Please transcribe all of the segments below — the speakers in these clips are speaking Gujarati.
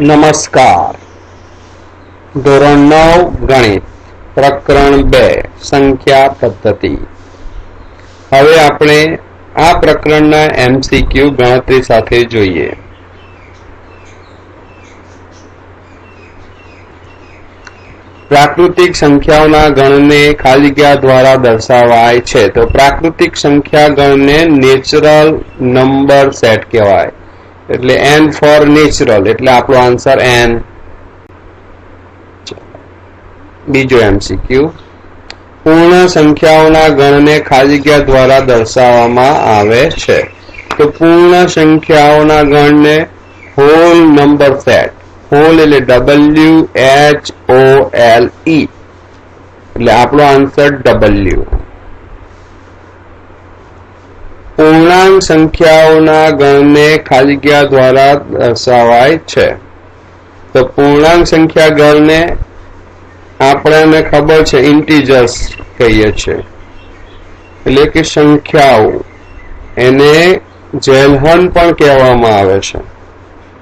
નમસ્કાર. ધોરણ નવ, ગણિત. પ્રકરણ બે, સંખ્યા પદ્ધતિ. હવે આપણે આ પ્રકરણના એમસીક્યુ ગણતરી સાથે જોઈએ. પ્રાકૃતિક સંખ્યાઓના ગણને ખાલી જગ્યા દ્વારા દર્શાવાય છે. તો પ્રાકૃતિક સંખ્યા ગણને નેચરલ નંબર સેટ કહેવાય. એટલે એન ફોર નેચરલ એટલે આપણો આન્સર એન બીજો એમસીક્યુ પૂર્ણ સંખ્યાઓના ગણને ખાલી જગ્યા દ્વારા દર્શાવવામાં આવે છે. તો પૂર્ણ સંખ્યાઓના ગણને હોલ નંબર સેટ હોલ એટલે W H O L E એટલે આપણો આન્સર ડબલ્યુ પૂર્ણાંક સંખ્યાઓના ગણને ખાલી જગ્યા દ્વારા દર્શાવાય છે. તો પૂર્ણાંક સંખ્યા ગણને આપણને ખબર છે, ઇન્ટીજર્સ કહીએ છીએ એટલે કે સંખ્યાઓ. એને જેલહન પણ કહેવામાં આવે છે.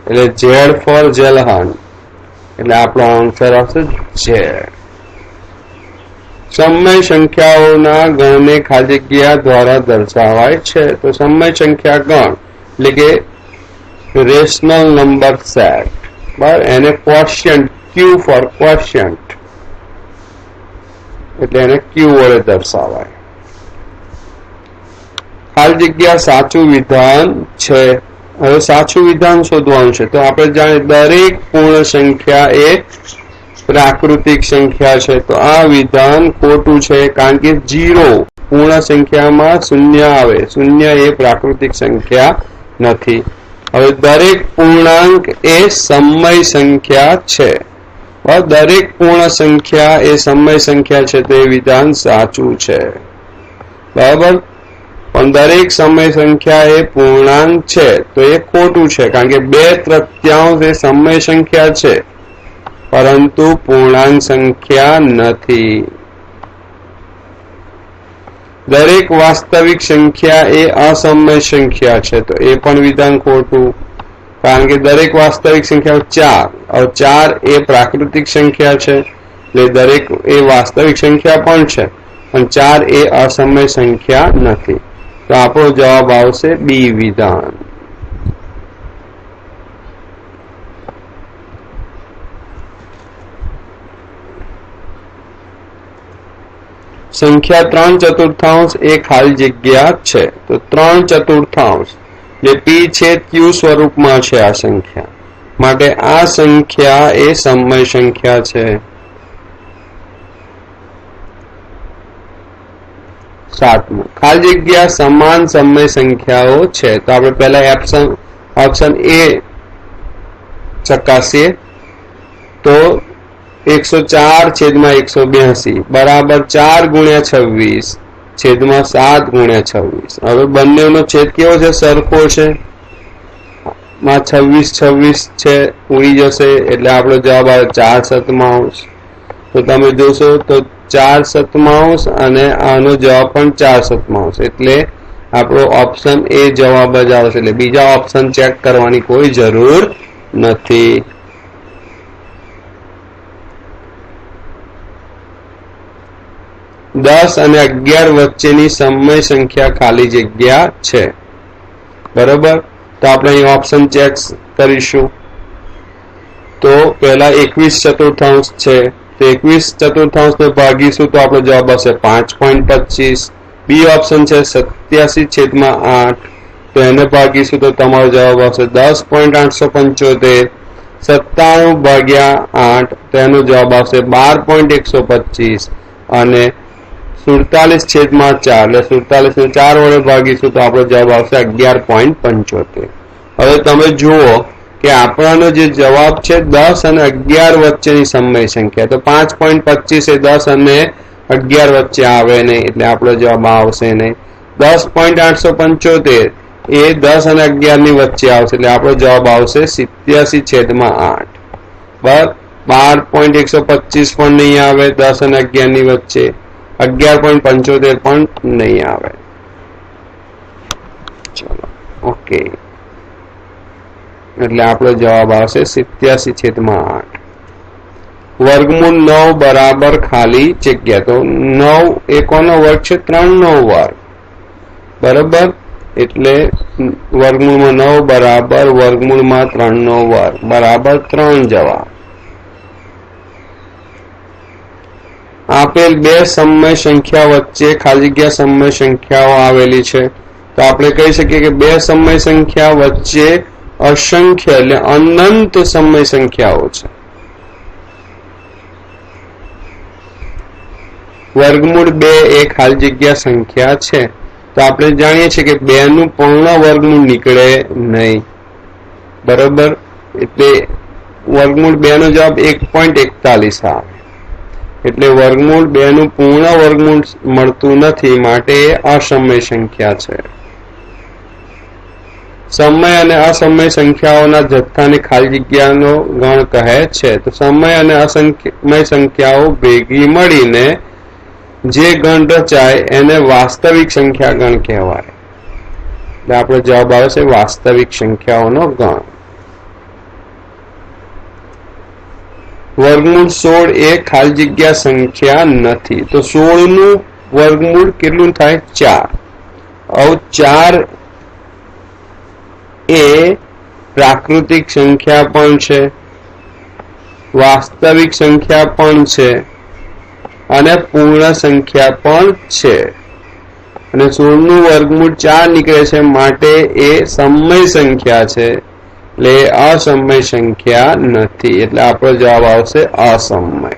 એટલે ઝેડ ફોર જેલહન. એટલે આપણો આન્સર આવશે ઝેડ સમય સંખ્યાઓના ગણને ખાલી જગ્યા દ્વારા દર્શાવાય છે. તો સમય સંખ્યા ગણ, એટલે કે રેશનલ નંબર સેટ બરાબર? એને ક્વેશ્ચન્ટ ક્યુ ફોર ક્વેશ્ચન્ટ એટલે એને ક્યુ વડે દર્શાવાય. ખાલી જગ્યા સાચું વિધાન છે. હવે સાચું વિધાન શોધવાનું છે. તો આપણે જાણીએ દરેક પૂર્ણ સંખ્યા એ પ્રાકૃતિક સંખ્યા છે. તો આ વિધાન ખોટું છે કારણ કે જીરો પૂર્ણ સંખ્યામાં શૂન્ય આવે. શૂન્ય એ પ્રાકૃતિક સંખ્યા નથી. હવે દરેક પૂર્ણાંક એ સમય સંખ્યા છે. દરેક પૂર્ણ સંખ્યા એ સમય સંખ્યા છે તે વિધાન સાચું છે. બરાબર? પણ દરેક સમય સંખ્યા એ પૂર્ણાંક છે તો એ ખોટું છે કારણ કે બે તૃત્યાંશ એ સમય સંખ્યા છે. પરંતુ પૂર્ણાંક સંખ્યા નથી. દરેક વાસ્તવિક સંખ્યા એ અસમય સંખ્યા છે, તો એ પણ વિધાન ખોટું. કારણ કે દરેક વાસ્તવિક સંખ્યા ચાર હવે ચાર એ પ્રાકૃતિક સંખ્યા છે, એટલે દરેક એ વાસ્તવિક સંખ્યા પણ છે, પણ ચાર એ અસમય સંખ્યા નથી. તો આપણો જવાબ આવશે બી વિધાન. સંખ્યા ત્રણ ચતુર્થાંશ એ ખાલી જગ્યા છે તો ત્રણ ચતુર્થાંશ જે પી છે ક્યુ સ્વરૂપમાં છે આ સંખ્યા માટે આ સંખ્યા એ સમય સંખ્યા છે સાતમું ખાલી જગ્યા સમાન સમય સંખ્યાઓ છે તો આપણે પહેલા ઓપ્શન ઓપ્શન એ ચકાસીએ તો એકસો ચાર છેદમાં એકસો બ્યાસી. બરાબર ચાર ગુણ્યા છવ્વીસ છેદમાં સાત ગુણ્યા છવ્વીસ. હવે બંનેનો છેદ કેવો છે? સરખો છે. માં છવ્વીસ છવ્વીસ છે, ઉડી જશે, એટલે આપણો જવાબ આવે ચાર સતમાંશ તો તમે જોશો તો ચાર સતમાંશ અને આનો જવાબ પણ ચાર સતમાંશ એટલે આપણો ઓપ્શન એ જવાબ જ આવશે. એટલે બીજા ઓપ્શન ચેક કરવાની કોઈ જરૂર નથી. દસ અને અગિયાર વચ્ચેની સમય સંખ્યા ખાલી જગ્યા છે. બરોબર? તો આપણે અહીં ઓપ્શન ચેક કરીશું. તો પહેલા એકવીસ ચતુર્થાંશ છે. તો એકવીસ ચતુર્થાંશ ને ભાગીશું તો આપણો જવાબ આવશે પાંચ પોઈન્ટ પચીસ. બી ઓપ્શન છે સત્યાસી છેદમાં આઠ. તો એને ભાગીશું તો તમારો જવાબ આવશે દસ પોઈન્ટ આઠસો પંચોતેર. સત્તાણું ભાગ્યા આઠ. તો એનો જવાબ આવશે બાર પોઈન્ટ એકસો પચીસ. અને સુડતાલીસ છેદમાં ચાર. એટલે સુડતાલીસ ને ચાર વડે ભાગીશું તો આપણો જવાબ આવશે અગિયાર પોઈન્ટ પંચોતેર. હવે તમે જુઓ કે આપણાનો જે જવાબ છે દસ અને અગિયાર વચ્ચેની સમય સંખ્યા. તો પાંચ પોઈન્ટ પચીસ એ દસ અને અગિયાર વચ્ચે આવે નહીં, એટલે આપણો જવાબ આવશે નહીં. દસ પોઈન્ટ આઠસો પંચોતેર એ દસ અને અગિયારની વચ્ચે આવશે, એટલે આપણો જવાબ આવશે સિત્યાસી છેદમાં આઠ. બરાબર બાર પોઈન્ટ એકસો પચીસ પણ નહીં આવે દસ અને અગિયારની વચ્ચે. અગિયાર પોઈન્ટ પંચોતેર પણ નહીં આવે. ચલો, ઓકે. એટલે આપણો જવાબ આવશે સિત્યાસી છેદમાં આઠ. વર્ગમૂળ નવ બરાબર ખાલી જગ્યા, તો નવ એ કોનો વર્ગ છે ત્રણ નો વર્ગ. બરાબર? એટલે વર્ગમૂળમાં નવ બરાબર, વર્ગમૂળમાં ત્રણ નો વર્ગ. બરાબર ત્રણ જવાબ. આપેલ બે સમય સંખ્યા વચ્ચે ખાલી જગ્યા સમય સંખ્યાઓ આવેલી છે. તો આપણે કહી શકીએ કે બે સમય સંખ્યા વચ્ચે અસંખ્ય એટલે અનંત સમય સંખ્યાઓ છે. વર્ગમૂળ બે એ ખાલી જગ્યા સંખ્યા છે. તો આપણે જાણીએ છીએ કે બે નું પૂર્ણ વર્ગમૂળ નીકળે નહીં. બરોબર? એટલે વર્ગમૂળ બે નો જવાબ એક પોઈન્ટ એકતાલીસ આવે. એટલે વર્ગમૂળ બે નું પૂર્ણ વર્ગમૂળ મળતું નથી, માટે અસમય સંખ્યા છે. સમય અને અસમય સંખ્યાઓના જથ્થાની ખાલી જગ્યાનો ગણ કહે છે. તો સમય અને અસંખ્યમય સંખ્યાઓ ભેગી મળીને જે ગણ રચાય, એને વાસ્તવિક સંખ્યા ગણ કહેવાય. આપણો જવાબ આવે છે વાસ્તવિક સંખ્યાઓનો ગણ. વર્ગમૂળ સોળ એ ખાલી જગ્યા સંખ્યા નથી. તો સોળનું વર્ગમૂળ કેટલું થાય? ચાર. હવે ચાર એ પ્રાકૃતિક સંખ્યા પણ છે, વાસ્તવિક સંખ્યા પણ છે, અને પૂર્ણ સંખ્યા પણ છે. અને સોળનું વર્ગમૂળ ચાર નીકળે છે, માટે એ સમય સંખ્યા છે. એટલે અસમય સંખ્યા નથી. એટલે આપણો જવાબ આવશે અસમય.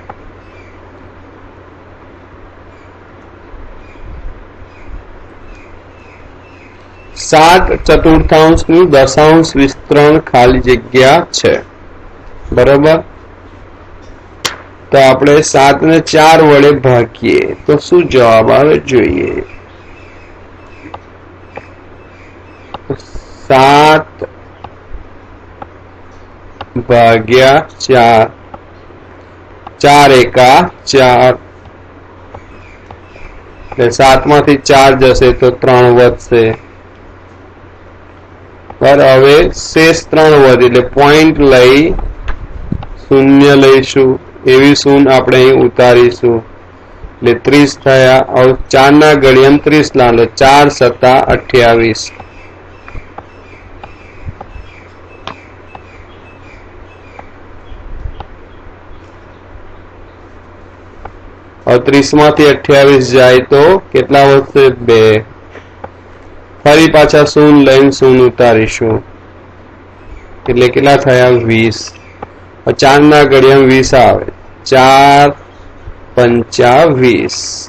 સાત ચતુર્થાંશનું દશાંશ વિસ્તરણ ખાલી જગ્યા છે. બરોબર? તો આપણે સાત ને ચાર વડે ભાગીએ. તો શું જવાબ આવે જોઈએ? સાત ભાગ્યા ચાર. ચાર એકા ચાર. એટલે સાતમાંથી ચાર જશે તો ત્રણ વધશે. પર હવે શેષ ત્રણ વધ એટલે પોઈન્ટ લઈ શૂન્ય લઈશું. એવી શૂન આપણે અહીં ઉતારીશું. એટલે ત્રીસ થયા. હવે ચાર ના ઘડિયામ ત્રીસ એટલે ચાર સત્તા અઠ્યાવીસ. ત્રીસમાંથી અઠ્યાવીસ જાય તો કેટલા વધશે? બે. ફરી પાછા શૂન, લઈને શૂન ઉતારીશું. એટલે કેટલા થયા? વીસ. ચાર ના ઘડિયામ વીસ આવે. ચાર, પંચા વીસ.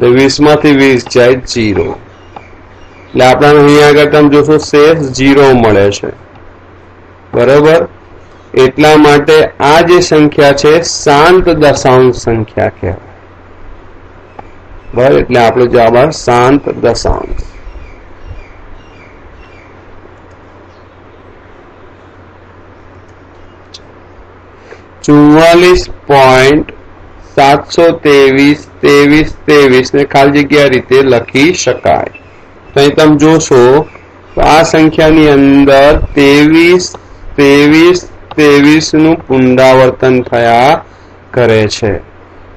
વીસમાંથી વીસ જાય જીરો. એટલે આપણને અહીંયા આગળ તમે જોશો, શેષ જીરો મળે છે. બરોબર? એટલા માટે આ જે સંખ્યા છે, શાંત દશાંશ સંખ્યા કહેવાય. બરાબર? એટલે આપણો જવાબ આવે શાંત દશાંશ. ચુમ્માલીસ પોઈન્ટ સાતસો ત્રેવીસ ત્રેવીસ ત્રેવીસ ને ખાલી જગ્યા રીતે લખી શકાય. તો અહીં તમે જોશો, તો આ સંખ્યાની અંદર ત્રેવીસ ત્રેવીસ ત્રેવીસનું પુનરાવર્તન થયા કરે છે.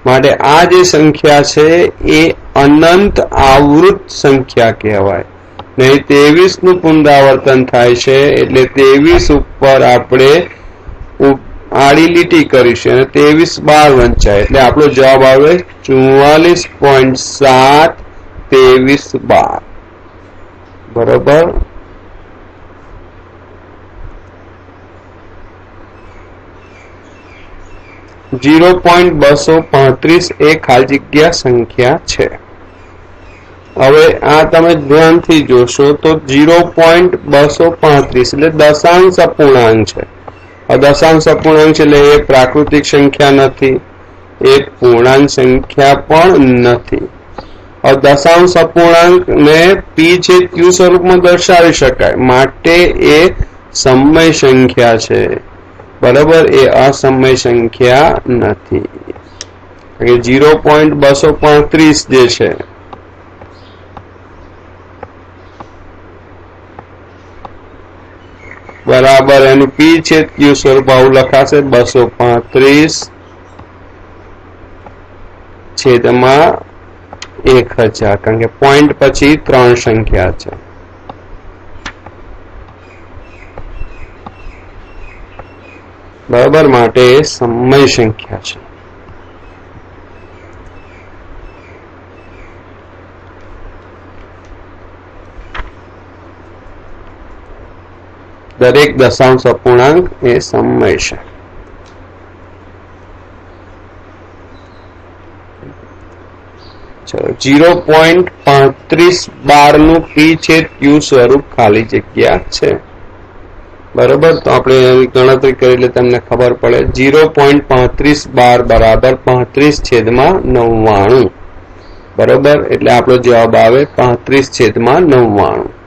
માટે આ જે સંખ્યા છે, એ અનંત આવૃત સંખ્યા કહેવાય. નહીં, ત્રેવીસનું પુનરાવર્તન થાય છે, એટલે ત્રેવીસ ઉપર આપણે આડી લીટી કરીશું અને ત્રેવીસ બાર વંચાય. એટલે આપણો જવાબ આવે ચુમ્માલીસ પોઈન્ટ સાત ત્રેવીસ બાર. બરોબર? જીરો પોઈન્ટ બસો પાંત્રીસ એ ખાલી જગ્યા સંખ્યા છે. હવે આ તમે ધ્યાનથી જોશો તો જીરો પોઈન્ટ બસો પાંત્રીસ એટલે દશાંશ અપૂર્ણાંક છે. દશાંશ અપૂર્ણાંક છે એટલે એ પ્રાકૃતિક સંખ્યા નથી એ પૂર્ણાંક સંખ્યા પણ નથી. દશાંશ અપૂર્ણાંક ને પી છે ક્યુ સ્વરૂપમાં દર્શાવી શકાય. માટે એ સમય સંખ્યા છે. બરાબર એ અસમય સંખ્યા નથી. જીરો પોઈન્ટ બસો પાંત્રીસ જે છે, બરાબર એનું પી છે ક્યુ સ્વરૂપ આવું લખાશે, બસો પાંત્રીસ છેદમાં એક હજાર. કારણ કે પોઈન્ટ પછી ત્રણ સંખ્યા છે. બરાબર માટે સમય સંખ્યા છે. દરેક દશાંશ અપૂર્ણાંક એ સમય છે. જીરો પોઈન્ટ પાંત્રીસ બારનું પી છે ક્યુ સ્વરૂપ ખાલી જગ્યા છે. બરોબર? તો આપણે એની ગણતરી કરી એટલે તમને ખબર પડે. જીરો પોઈન્ટ પાંત્રીસ બાર બરાબર પાંત્રીસ છેદમાં નવ્વાણું. બરોબર? એટલે આપણો જવાબ આવે પાંત્રીસ છેદમાં નવ્વાણું.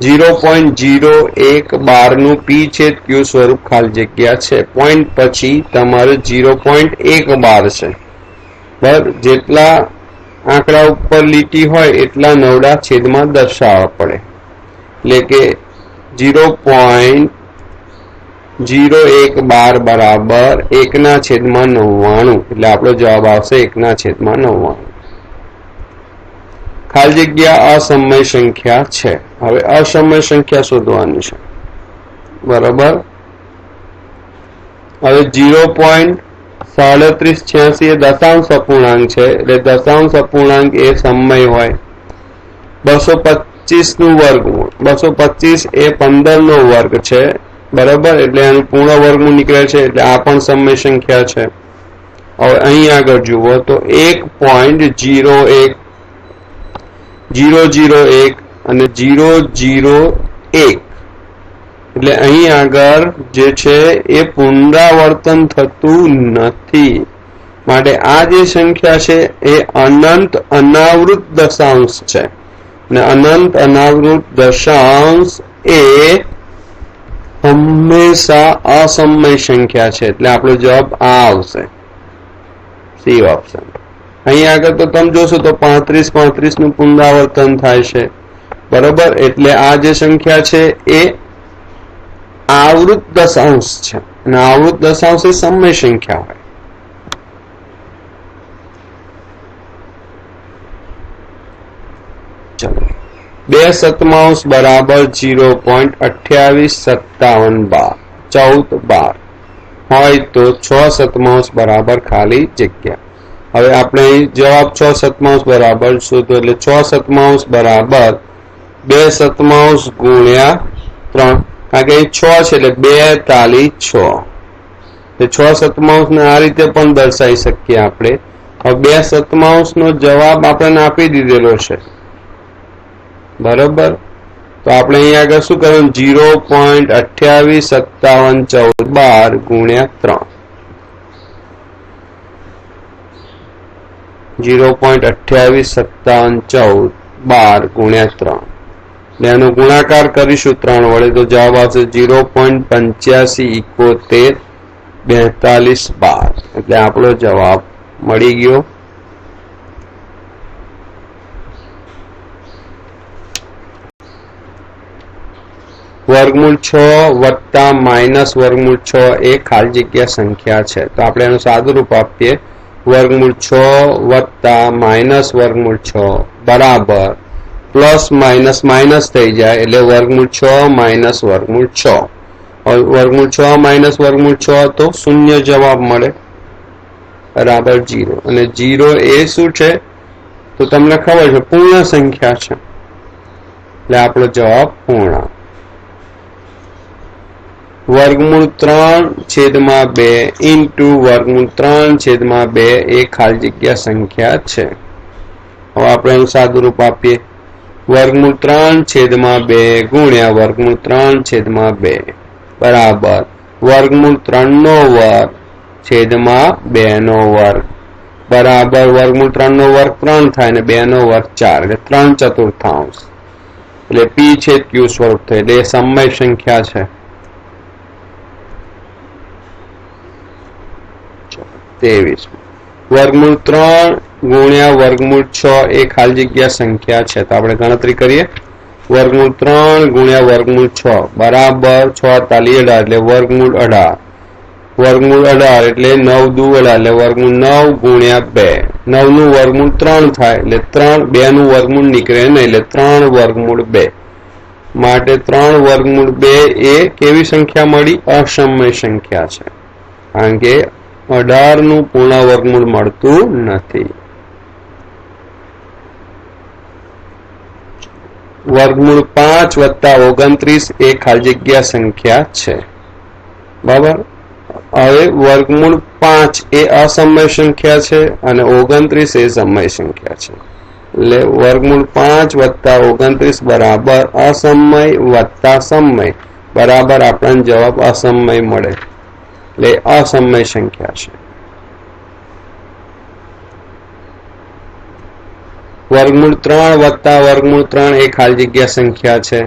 જીરો પોઈન્ટ જીરો એક બારનું પી છેદ ક્યુ સ્વરૂપ ખાલી જગ્યા છે. પોઈન્ટ પછી તમારે જીરો પોઈન્ટ એક બાર છે. બરાબર? જેટલા આંકડા ઉપર લીટી હોય એટલા નવડા છેદમાં દર્શાવવા પડે. એટલે કે જીરો પોઈન્ટ જીરો એક બાર બરાબર એકના છેદમાં નવ્વાણું. એટલે આપણો જવાબ આવશે એકના છેદમાં નવ્વાણું. ખાલી જગ્યા અસમય સંખ્યા છે. હવે અસમય સંખ્યા શોધવાની છે. બરાબર? હવે જીરો પોઈન્ટ સાડત્રીસ છ્યાસી એ દશાંશ અપૂર્ણાંક છે. એટલે દશાંશ અપૂર્ણાંક એ સમય હોય. બસો પચીસનું વર્ગમૂળ. બસો પચીસ એ પંદર નો વર્ગ છે. બરાબર? એટલે એનું પૂર્ણ વર્ગમૂળ નીકળે છે. એટલે આ પણ સમય સંખ્યા છે. હવે અહીં આગળ જુઓ તો એક પોઈન્ટ જીરો એક જીરો જીરો એક અને જીરો જીરો એક. એટલે અહીં આગળ જે છે એ પુનરાવર્તન થતું નથી. માટે આ જે સંખ્યા છે એ અનંત અનાવૃત દશાંશ છે. અને અનંત અનાવૃત દશાંશ એ હંમેશા અસમય સંખ્યા છે. એટલે આપણો જવાબ આ આવશે. C option. અહીં આગળ તો તમે જોશો તો પાંત્રીસ પાંત્રીસનું પુનરાવર્તન થાય છે. બરોબર? એટલે આ જે સંખ્યા છે એ આવૃત દશાંશ છે અને આવૃત દશાંશ એ સમય સંખ્યા હોય. ચલો. બે સતમાંશ બરાબર જીરો પોઈન્ટ અઠ્યાવીસ સત્તાવન બાર, ચૌદ બાર. હોય તો છ સતમાંશ બરાબર ખાલી જગ્યા. હવે આપણે જવાબ છ સતમાંશ બરાબર શોધો એટલે છ સતમાંશ બરાબર બે સતમાંશ ગુણ્યા ત્રણ. કારણ કે છ છે એટલે બે તાલી છ. છ સતમાંશ ને આ રીતે પણ દર્શાવી શકીએ આપણે. હવે બે સતમાંશ નો જવાબ આપણને આપી દીધેલો છે. બરોબર? તો આપણે અહીંયા આગળ શું કરવું જીરો પોઈન્ટ અઠ્યાવીસ સત્તાવન ચૌદ બાર ગુણ્યા ત્રણ. જીરો પોઈન્ટ અઠ્યાવીસ સત્તાવન ચૌદ બાર ગુણ્યા ત્રણ. એનો ગુણાકાર કરીશું ત્રણ વડે. તો જવાબ આવશે જીરો પોઈન્ટ પંચ્યાસી ઇકોતેર બેતાલીસ બાર. એટલે આપણો જવાબ મળી ગયો. વર્ગમૂળ છ વત્તા માઇનસ વર્ગમૂળ છ એ ખાલી જગ્યા સંખ્યા છે. તો આપણે એનું સાદું રૂપ આપીએ. વર્ગમૂળ છ વત્તા માઇનસ વર્ગમૂળ છ બરાબર પ્લસ માઇનસ માઇનસ થઈ જાય એટલે વર્ગમૂળ છ માઇનસ વર્ગમૂળ છ. વર્ગમૂળ છ માઇનસ વર્ગમૂળ છ તો શૂન્ય જવાબ મળે. બરાબર જીરો અને જીરો એ શું છે? તો તમને ખબર છે, પૂર્ણ સંખ્યા છે. એટલે આપણો જવાબ પૂર્ણ. વર્ગમૂળ ત્રણ છેદમાં બે ઇન્ટુ વર્ગમૂળ ત્રણ છેદમાં બે એ ખાલી જગ્યા સંખ્યા છે. હવે આપણે એનું સાદું રૂપ આપીએ. વર્ગમૂળ ત્રણ છેદમાં બે ગુણ્યા વર્ગમૂળ ત્રણ છેદમાં બે. બરાબર. વર્ગમૂળ ત્રણ નો વર્ગ છેદમાં બે નો વર્ગ. બરાબર. વર્ગમૂળ ત્રણ નો વર્ગ ત્રણ થાય ને બે નો વર્ગ ચાર. એટલે ત્રણ ચતુર્થાંશ. એટલે પી છેદ ક્યુ સ્વરૂપ થાય. એટલે એ સમય સંખ્યા છે. ત્રેવીસ વર્ગમૂળ ત્રણ ગુણ્યા વર્ગમૂળ છ એ ખાલી જગ્યા સંખ્યા છે. તો આપણે ગણતરી કરીએ. વર્ગમૂળ ત્રણ ગુણ્યા વર્ગમૂળ છ. બરાબર છ તાલી અઢાર એટલે વર્ગમૂળ અઢાર. વર્ગમૂળ અઢાર એટલે નવ દુ અઢાર એટલે વર્ગમૂળ નવ ગુણ્યા બે. નવનું વર્ગમૂળ ત્રણ થાય એટલે ત્રણ બે નું વર્ગમૂળ નીકળે નહીં એટલે ત્રણ વર્ગમૂળ બે. માટે ત્રણ વર્ગમૂળ બે એ કેવી સંખ્યા મળી? અસમય સંખ્યા છે. કારણ કે અઢારનું પૂર્ણ વર્ગમૂળ મળતું નથી. વર્ગમૂળ પાંચ વત્તા ઓગણત્રીસ એ ખાલી જગ્યા સંખ્યા છે. બરાબર? હવે વર્ગમૂળ પાંચ એ અસમય સંખ્યા છે અને ઓગણત્રીસ એ સમય સંખ્યા છે. એટલે વર્ગમૂળ પાંચ વત્તા ઓગણત્રીસ બરાબર અસમય વત્તા સમય. બરાબર આપણને જવાબ અસમય મળે. એટલે અસમય સંખ્યા છે. વર્ગમૂળ ત્રણ વત્તા વર્ગમૂળ ત્રણ એ ખાલી જગ્યા સંખ્યા છે.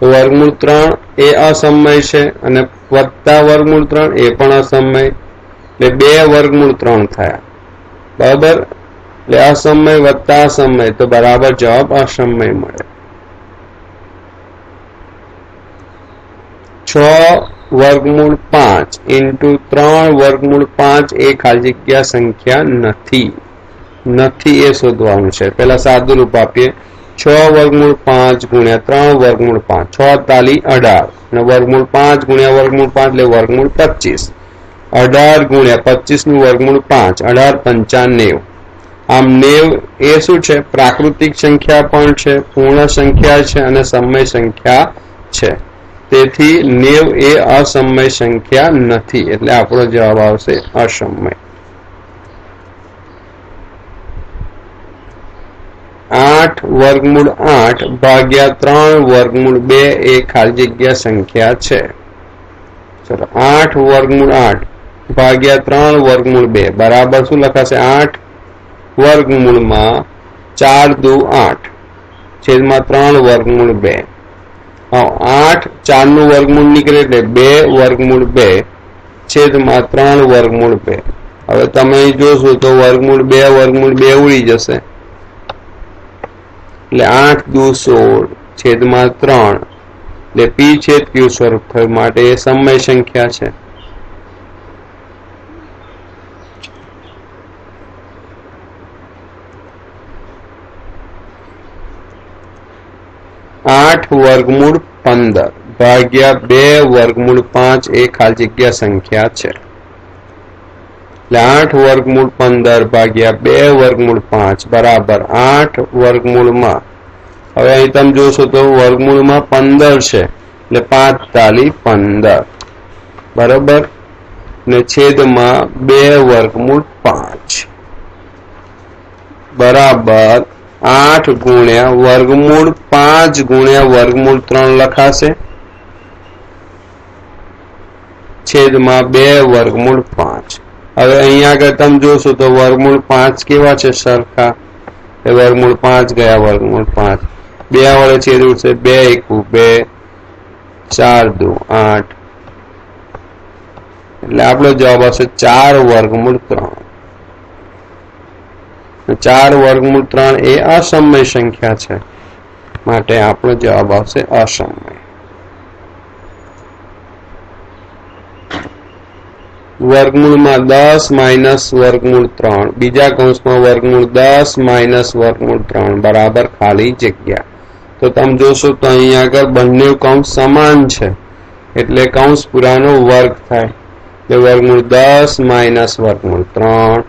તો વર્ગમૂળ ત્રણ એ અસમય છે અને વત્તા વર્ગમૂળ ત્રણ એ પણ અસમય. એટલે બે વર્ગમૂળ ત્રણ થયા. બરાબર? એટલે અસમય વત્તા અસમય. તો બરાબર જવાબ અસમય મળે. છ વર્ગમૂળ પાંચ. ઇન્ટુ ત્રણ વર્ગમૂળ પાંચ એ ખાલી જગ્યા સંખ્યા નથી. નથી એ શોધવાનું છે. પેલા સાદું રૂપ આપીએ. છ વર્ગમૂળ પાંચ ગુણ્યા ત્રણ વર્ગમૂળ પાંચ. છ તાલી અઢાર. અને વર્ગમૂળ પાંચ ગુણ્યા વર્ગમૂળ પાંચ એટલે વર્ગમૂળ પચીસ. અઢાર ગુણ્યા પચીસનું વર્ગમૂળ પાંચ. અઢાર પંચા નેવ. આમ નેવ એ શું છે? પ્રાકૃતિક સંખ્યા પણ છે, પૂર્ણ સંખ્યા છે અને સમય સંખ્યા છે. તેથી નેવ એ અસમય સંખ્યા નથી. એટલે આપણો જવાબ આવશે અસમય. આઠ વર્ગમૂળ આઠ ભાગ્યા ત્રણ વર્ગમૂળ બે એ ખાલી જગ્યા સંખ્યા છે. ચલો, આઠ વર્ગમૂળ આઠ ભાગ્યા ત્રણ વર્ગમૂળ બે. બરાબર શું લખાશે? આઠ વર્ગમૂળમાં ચાર દુ આઠ. છેદમાં ત્રણ વર્ગમૂળ બે. આઠ ચારનું વર્ગમૂળ નીકળે એટલે બે વર્ગમૂળ બે. છેદમાં ત્રણ વર્ગમૂળ બે. હવે તમે જોશો તો વર્ગમૂળ બે વર્ગમૂળ બે ઉડી જશે. એટલે આઠ દુ સોળ છેદમાં ત્રણ. એટલે પી છેદ ક્યુ સ્વરૂપ માટે એ સમય સંખ્યા છે. આઠ વર્ગમૂળ પંદર. ભાગ્યા બે વર્ગમૂળ પાંચ એ ખાલી જગ્યા સંખ્યા છે. એટલે આઠ વર્ગમૂળ પંદર ભાગ્યા બે વર્ગમૂળ પાંચ, બરાબર. આઠ વર્ગમૂળમાં. હવે અહીં તમે જોશો તો વર્ગમૂળમાં પંદર છે, એટલે પાંચ તાલી પંદર. બરાબર? ને છેદમાં બે વર્ગમૂળ પાંચ. બરાબર. આઠ ગુણ્યા વર્ગમૂળ પાંચ ગુણ્યા વર્ગમૂળ ત્રણ લખાશે. છેદમાં બે વર્ગમૂળ પાંચ. હવે અહીંયા આગળ તમે જોશો તો વર્ગમૂળ પાંચ કેવા છે સરખા? વર્ગમૂળ પાંચ ગયા વર્ગમૂળ પાંચ. બે વડે છેદ ઉડશે બે એકુ, બે, ચાર, દુ, આઠ. એટલે આપણો જવાબ આવશે ચાર વર્ગમૂળ ત્રણ. ચાર વર્ગમૂળ ત્રણ એ અસમય સંખ્યા છે. માટે આપણો જવાબ આવશે અસમય. વર્ગમૂળમાં દસ માઇનસ વર્ગમૂળ ત્રણ. બીજા કૌંસમાં વર્ગમૂળ દસ માઇનસ વર્ગમૂળ ત્રણ. બરાબર ખાલી જગ્યા. તો તમે જોશો તો અહીંયા આગળ બંને કૌંસ સમાન છે. એટલે કૌંસ પુરાનો વર્ગ થાય. એટલે વર્ગમૂળ દસ માઇનસ વર્ગમૂળ ત્રણ.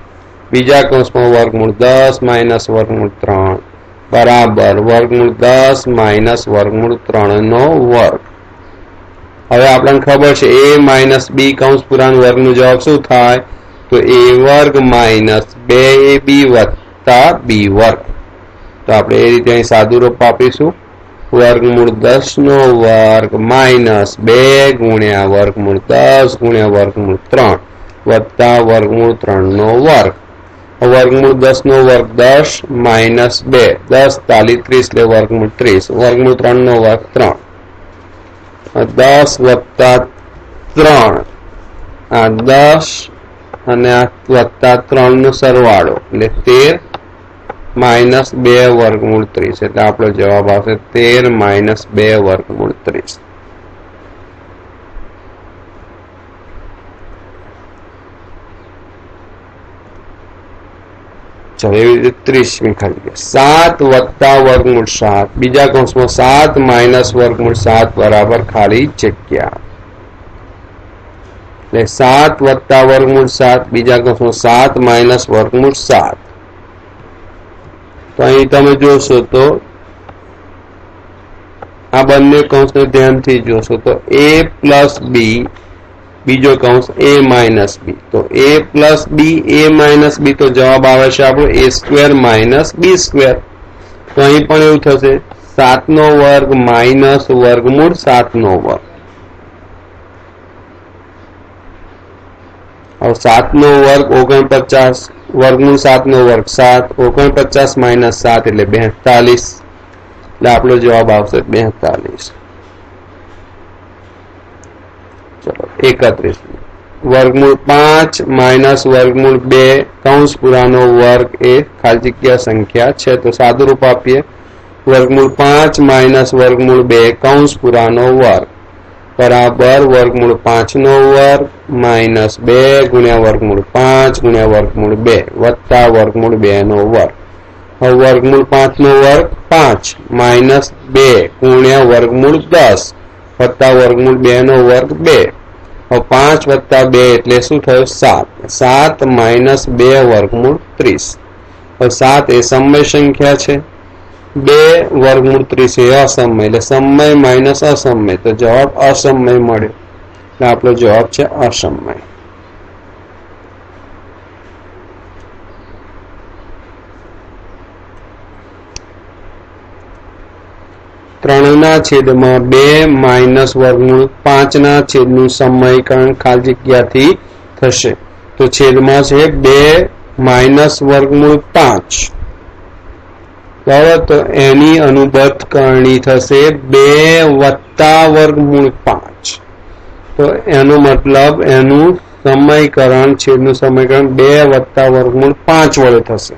બીજા કૌંસમાં વર્ગમૂળ દસ માઇનસ વર્ગમૂળ ત્રણ. બરાબર. વર્ગમૂળ દસ માઇનસ વર્ગમૂળ ત્રણ નો વર્ગ. હવે આપણને ખબર છે એ માઇનસ બી કૌંસ પુરાણ વર્ગનો જવાબ શું થાય? તો એ વર્ગ માઇનસ બે એ બી વત્તા બી વર્ગ. તો આપણે એ રીતે અહીં સાદું રૂપ આપીશું. વર્ગમૂળ દસ નો વર્ગ માઇનસ બે ગુણ્યા વર્ગમૂળ દસ ગુણ્યા વર્ગમૂળ ત્રણ વત્તા વર્ગમૂળ ત્રણ નો વર્ગ. વર્ગમૂળ દસ નો વર્ગ દસ માઇનસ બે. દસ તાલી ત્રીસ એટલે વર્ગમૂળ ત્રીસ. વર્ગમૂળ ત્રણ નો વર્ગ ત્રણ. દસ વત્તા ત્રણ. આ દસ અને આ વત્તા ત્રણ નો સરવાળો. એટલે તેર માઇનસ બે વર્ગમૂળ ત્રીસ. એટલે આપણો જવાબ આવશે તેર માઇનસ બે વર્ગમૂળ ત્રીસ. ચલો એવી રીતે ત્રીસમી ખાલી સાત વત્તા વર્ગમૂળ સાત બીજા કૌંસમાં સાત માઇનસ વર્ગમૂળ સાત બરાબર ખાલી જગ્યા એટલે સાત વત્તા વર્ગમૂળ સાત બીજા કૌંસમાં સાત માઇનસ વર્ગમૂળ સાત તો અહીં તમે જોશો તો આ બંને કૌંસને ધ્યાનથી જોશો તો એ પ્લસ બી બીજો કૌંસ એ માઇનસ બી તો એ plus B A minus B તો જવાબ આવે છે આપણો A square minus B square તો અહીં પણ એવું થશે, સાતનો વર્ગ માઇનસ વર્ગમૂળ સાતનો વર્ગ. હવે સાતનો વર્ગ ઓગણપચાસ, વર્ગમૂળ સાતનો વર્ગ સાત, ઓગણપચાસ માઇનસ સાત એટલે બેતાલીસ. એટલે આપણો જવાબ આવશે બેતાલીસ. ચલો એકત્રીસ વર્ગમૂળ પાંચ માઇનસ વર્ગમૂળ બે કૌંસ પુરાનો વર્ગ એ ખાલી જગ્યા સંખ્યા છે તો સાદું રૂપ આપીએ વર્ગમૂળ પાંચ માઇનસ વર્ગમૂળ બે કૌંસ પુરાનો વર્ગ બરાબર વર્ગમૂળ પાંચ નો વર્ગ માઇનસ બે ગુણ્યા વર્ગમૂળ પાંચ ગુણ્યા વર્ગમૂળ બે વત્તા વર્ગમૂળ બે નો વર્ગ હવે વર્ગમૂળ પાંચ નો વર્ગ પાંચ માઇનસ બે ગુણ્યા વર્ગમૂળ દસ વત્તા વર્ગમૂળ બે નો વર્ગ બે. પાંચ વત્તા બે એટલે શું થયું? સાત. સાત માઇનસ બે વર્ગમૂળ ત્રીસ. સાત એ સમય સંખ્યા છે. બે વર્ગમૂળ ત્રીસ એ અસમય. એટલે સમય માઇનસ અસમય. તો જવાબ અસમય મળ્યો. એટલે આપણો જવાબ છે અસમય. ત્રણના છેદમાં બે માઇનસ વર્ગમૂળ પાંચના છેદનું સમયકરણ ખાલી જગ્યાથી થશે. તો છેદમાં છે બે માઇનસ વર્ગમૂળ પાંચ. બરાબર, તો એની અનુબદ્ધ કરણી થશે બે વત્તા વર્ગમૂળ પાંચ. તો એનો મતલબ એનું સમયકરણ, છેદનું સમયકરણ બે વત્તા વર્ગમૂળ પાંચ વડે થશે.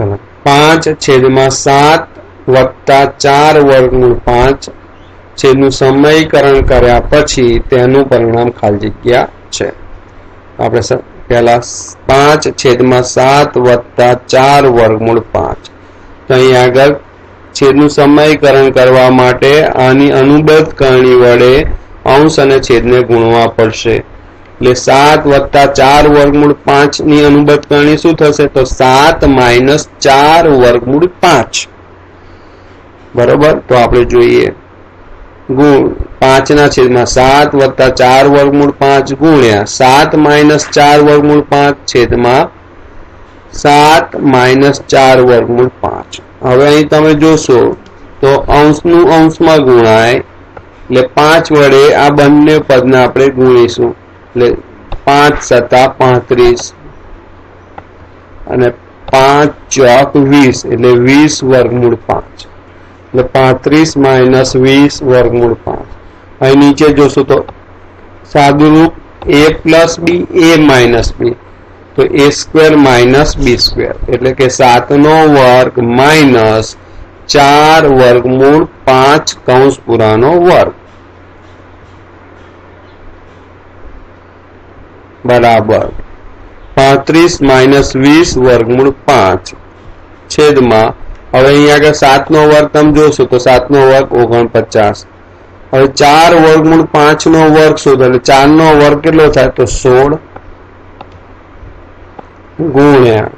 ચલો પાંચ છેદમાં સાત વત્તા ચાર વર્ગમૂળ પાંચ છેદનું સમયકરણ કર્યા પછી તેનું પરિણામ ખાલી જગ્યા છે. આપણે પહેલા પાંચ છેદમાં સાત વત્તા ચાર વર્ગમૂળ પાંચ. તો અહીં આગળ છેદનું સમયકરણ કરવા માટે આની અનુબદ્ધ કરણી વડે અંશ અને છેદને ગુણવા પડશે. એટલે સાત વત્તા ચાર વર્ગમૂળ પાંચની અનુબદ્ધ કરણી શું થશે? તો સાત માઇનસ ચાર વર્ગમૂળ પાંચ. બરોબર? તો આપણે જોઈએ. ગુણ પાંચ ના છેદમાં સાત વત્તા ચાર વર્ગમૂળ પાંચ ગુણ્યા સાત માઇનસ ચાર વર્ગમૂળ પાંચ છેદમાં સાત માઇનસ ચાર વર્ગમૂળ પાંચ. હવે અહીં તમે જોશો તો અંશનું અંશમાં ગુણાય. એટલે પાંચ વડે આ બંને પદને આપણે ગુણીશું. એટલે પાંચ સત્તા પાંત્રીસ અને પાંચ ચોક વીસ, એટલે વીસ વર્ગમૂળ પાંચ. એટલે પાંત્રીસ માઇનસ વીસ વર્ગમૂળ પાંચ. અહીં નીચે જોશો તો સાદુરૂપ A plus B, A minus B. તો A square minus B square. એટલે કે સાતનો વર્ગ માઇનસ ચાર વર્ગમૂળ પાંચ કૌંસ પુરાનો વર્ગ. બરાબર. પાંત્રીસ માઇનસ વીસ વર્ગમૂળ પાંચ. છેદમાં, હવે અહીંયા આગળ સાત નો વર્ગ તમે જોશો તો સાત નો વર્ગ ઓગણપચાસ. હવે ચાર વર્ગમૂળ પાંચ નો વર્ગ શોધો એટલે ચાર નો વર્ગ કેટલો થાય તો સોળ ગુણ્યા.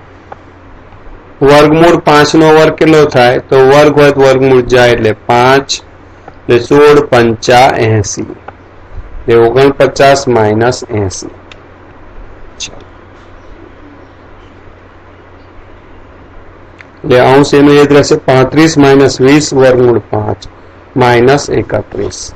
વર્ગમૂળ પાંચ નો વર્ગ કેટલો થાય તો વર્ગ હોય વર્ગમૂળ જાય એટલે પાંચ એટલે સોળ પંચા એસી. એટલે ઓગણપચાસ માઇનસ એસી. એટલે અંશ એનું એ રહેશે પાંત્રીસ માઇનસ વીસ વર્ગમૂળ પાંચ. માઇનસ એકત્રીસ.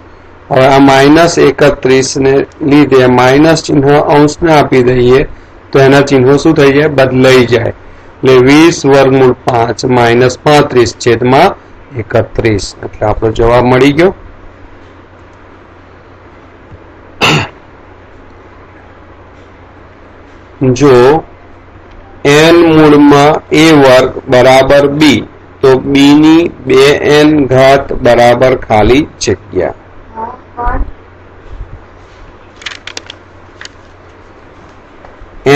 હવે આ માઇનસ એકત્રીસ ને લીધે માઇનસ ચિહ્ન અંશને આપી દઈએ તો એના ચિહ્નો શું થઈ જાય? બદલાઈ જાય. એટલે વીસ વર્ગમૂળ પાંચ માઇનસ પાંત્રીસ છેદમાં એકત્રીસ. એટલે આપણો જવાબ મળી ગયો. જો n મૂળમાં એ વર્ગ બરાબર બી, તો બીની બે એન ઘાત બરાબર ખાલી જગ્યા.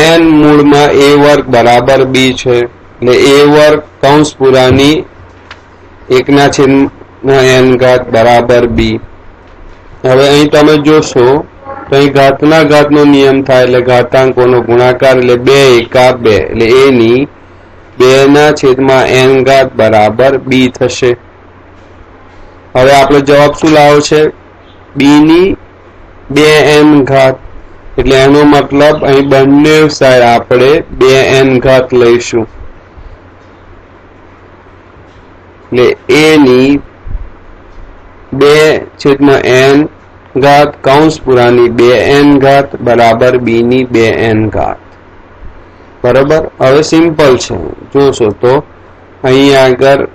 એન મૂળમાં એ વર્ગ બરાબર બી છે, એટલે એ વર્ગ કૌંસ પુરાની એકના છેદમાં એન ઘાત બરાબર બી. હવે અહીં તમે જોશો તો અહીં ઘાતના ઘાતનો નિયમ થાય એટલે ઘાતાંકોનો ગુણાકાર એટલે બે એકા બે. એટલે એની બે ના છેદમાં એન ઘાત બરાબર બી થશે. હવે આપણો જવાબ શું લાવો છે? B ની બે એન ઘાત. એટલે એનો મતલબ અહીં બંને સાઈડ આપણે બે એન ઘાત લઈશું. એટલે એની બે છેદમાં n ઘાત કૌંસ પુરાની બે એન ઘાત બરાબર બીની બે એન ઘાત. બરાબર? હવે સિમ્પલ છે. જોશો તો અહીં આગળ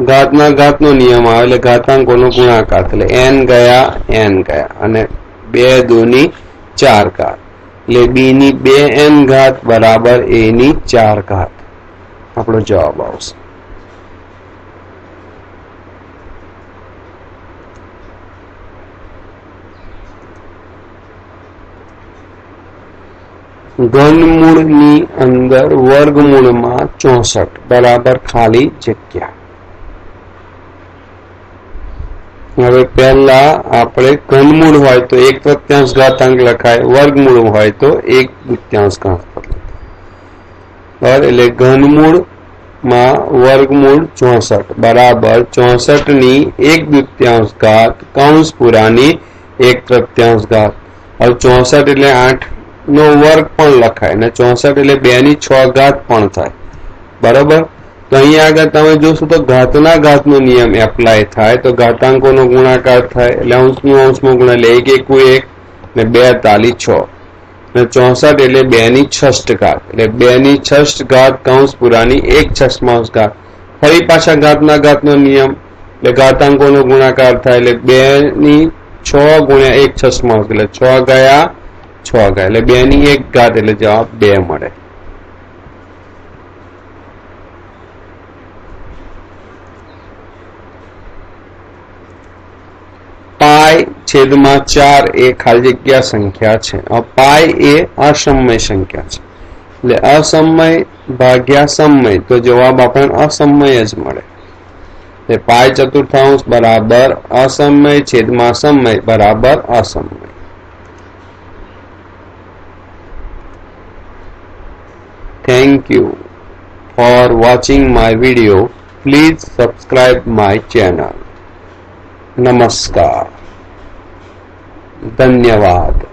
ઘાતના ઘાતનો નિયમ આવે, એટલે ઘાતાંકોનો ગુણાકાર, એટલે એન ગયા એન ગયા, અને બે દૂની ચાર ઘાત. એટલે બીની બે એન ઘાત બરાબર એની ચાર ઘાત. આપણો જવાબ આવશે. ઘનમૂળની અંદર વર્ગમૂળમાં ચોસઠ, બરાબર ખાલી જગ્યા. હવે પહેલા આપણે ઘનમૂળ હોય તો એક તૃત્યાંશ ઘાતાંક લખાય, વર્ગમૂળ હોય તો એક દૃત્યાંશ ઘાતાંક. બરાબર, એટલે ઘનમૂળમાં વર્ગમૂળ ચોસઠ, બરાબર ચોસઠની એક દૃત્યાંશ ઘાત, કૌંસ પુરાની એક તૃત્યાંશ ઘાત. હવે ચોસઠ એટલે આઠ. નો વર્ગ પણ લખાય અને ચોસઠ એટલે બે ની છ ઘાત પણ થાય. બરાબર? તો અહીંયા આગળ તમે જોશો તો ઘાતના ઘાતનો નિયમ એપ્લાય થાય તો ઘાતાંકોનો ગુણાકાર થાય એટલે અંશનું અંશમાં ગુણાય એટલે એક, એકુ એક ને બે તાલી છ. ને ચોસઠ એટલે બે ની છષ્ટ ઘાત. એટલે બે ની છષ્ટ ઘાત કૌંસ પુરાની એક છસમાંશ ઘાત. ફરી પાછા ઘાતના ઘાતનો નિયમ એટલે ઘાતાંકોનો ગુણાકાર થાય એટલે બે ની છ ગુણ્યા એક છસમાંશ એટલે છ ગયા છ ગયા એટલે બે ની એક ઘાત એટલે જવાબ બે મળે. પાય છેદમાં ચાર એ ખાલી જગ્યા સંખ્યા છે. પાય એ અસમય સંખ્યા છે. એટલે અસમય ભાગ્યા સમય, તો જવાબ આપણને અસમય જ મળે. એટલે પાય ચતુર્થાંશ બરાબર અસમય છેદમાં સમય બરાબર અસમય. Thank you for watching my video please subscribe my channel नमस्कार धन्यवाद